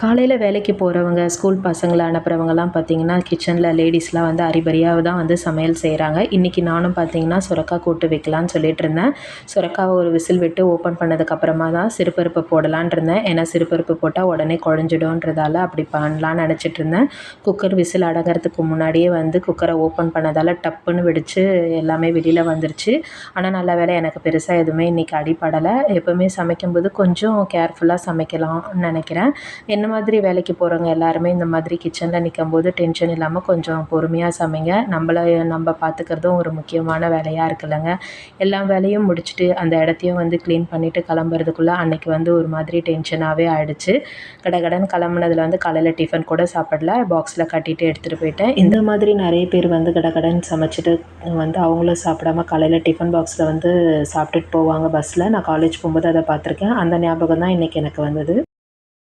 காலையில் வேலைக்கு போகிறவங்க ஸ்கூல் பசங்களை அனுப்புகிறவங்கலாம் பார்த்திங்கன்னா கிச்சனில் லேடிஸ்லாம் வந்து அரிபரியாக தான் வந்து சமையல் செய்கிறாங்க இன்றைக்கி நானும் பார்த்திங்கன்னா சுரக்கா கூட்டு வைக்கலான்னு சொல்லிட்டு இருந்தேன். சுரக்காவை ஒரு விசில் விட்டு ஓப்பன் பண்ணதுக்கப்புறமா தான் சிறுபருப்பு போடலான் இருந்தேன். ஏன்னா சிறுபருப்பு போட்டால் உடனே குழஞ்சிடும்ன்றதால அப்படி பண்ணலான்னு நினச்சிட்டு இருந்தேன். குக்கர் விசில் அடங்கிறதுக்கு முன்னாடியே வந்து குக்கரை ஓப்பன் பண்ணதால் டப்புன்னு வெடித்து எல்லாமே வெளியில் வந்துருச்சு. ஆனால் நல்ல வேலை எனக்கு பெருசாக எதுவுமே இன்றைக்கி அடிப்படலை எப்போவுமே சமைக்கும்போது கொஞ்சம் கேர்ஃபுல்லாக சமைக்கலாம்னு நினைக்கிறேன். என்ன மாதிரி வேலைக்கு போகிறவங்க எல்லாருமே இந்த மாதிரி கிச்சனில் நிற்கும்போது டென்ஷன் இல்லாமல் கொஞ்சம் பொறுமையாக சமைங்க. நம்மள நம்ம பார்த்துக்கிறதும் ஒரு முக்கியமான வேலையாக இருக்குல்லங்க. எல்லா வேலையும் முடிச்சுட்டு அந்த இடத்தையும் வந்து க்ளீன் பண்ணிவிட்டு கிளம்புறதுக்குள்ளே அன்றைக்கி வந்து ஒரு மாதிரி டென்ஷனாகவே ஆகிடுச்சு கடகடன் கிளம்புனதில் வந்து காலையில் டிஃபன் கூட சாப்பிடல. பாக்ஸில் கட்டிட்டு எடுத்துகிட்டு போயிட்டேன். இந்த மாதிரி நிறைய பேர் வந்து கடகடன் சமைச்சிட்டு வந்து அவங்களும் சாப்பிடாம காலையில் டிஃபன் பாக்ஸில் வந்து சாப்பிட்டுட்டு போவாங்க பஸ்ஸில் நான் காலேஜ் போகும்போது அதை பார்த்துருக்கேன். அந்த ஞாபகம் தான் இன்றைக்கி எனக்கு வந்தது.